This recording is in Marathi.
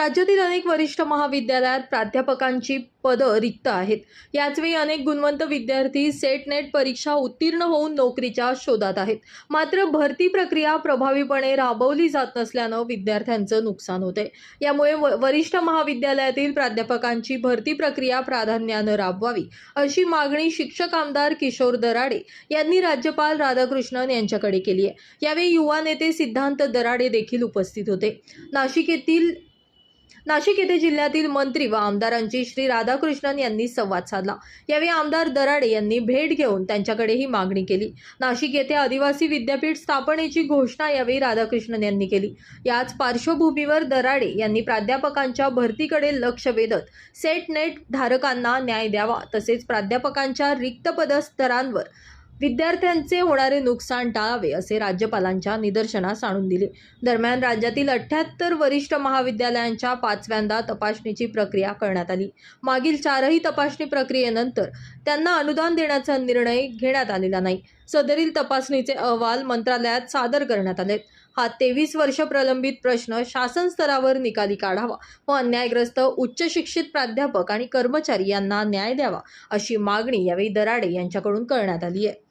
राज्यातील अनेक वरिष्ठ महाविद्यालयात प्राध्यापकांची पदं रिक्त आहेत. याचवेळी अनेक गुणवंत विद्यार्थी सेट नेट परीक्षा उत्तीर्ण होऊन नोकरीच्या शोधात आहेत. मात्र भरती प्रक्रिया प्रभावीपणे राबवली जात नसल्यानं विद्यार्थ्यांचं नुकसान होते यामुळे व- वरिष्ठ महाविद्यालयातील प्राध्यापकांची भरती प्रक्रिया प्राधान्यानं राबवावी अशी मागणी शिक्षक आमदार किशोर दराडे यांनी राज्यपाल राधाकृष्णन यांच्याकडे केली आहे. यावेळी युवा नेते सिद्धांत दराडे देखील उपस्थित होते. नाशिक येथील नाशिक येथे जिल्ह्यातील मंत्री व आमदारांची श्री राधाकृष्णन यांनी संवाद साधला. यावेळी आमदार दराडे यांनी भेट घेऊन त्यांच्याकडे ही मागणी केली. नाशिक येथे आदिवासी विद्यापीठ स्थापनेची घोषणा यावेळी राधाकृष्णन यांनी केली. याच पार्श्वभूमीवर दराडे यांनी प्राध्यापकांच्या भरतीकडे लक्ष वेधत सेट नेट धारकांना न्याय द्यावा तसेच प्राध्यापकांच्या रिक्त पदस्तरांवर विद्यार्थ्यांचे होणारे नुकसान टाळावे असे राज्यपालांच्या निदर्शनास आणून दिले. दरम्यान राज्यातील अठ्ठ्याहत्तर वरिष्ठ महाविद्यालयांच्या पाचव्यांदा तपासणीची प्रक्रिया करण्यात आली. मागील चारही तपासणी प्रक्रियेनंतर त्यांना अनुदान देण्याचा निर्णय घेण्यात आलेला नाही. सदरील तपासणीचे अहवाल मंत्रालयात सादर करण्यात आलेत हा तेवीस वर्ष प्रलंबित प्रश्न शासन स्तरावर निकाली काढावा व अन्यायग्रस्त उच्च शिक्षित प्राध्यापक आणि कर्मचारी यांना न्याय द्यावा अशी मागणी यावेळी दराडे यांच्याकडून करण्यात आली आहे.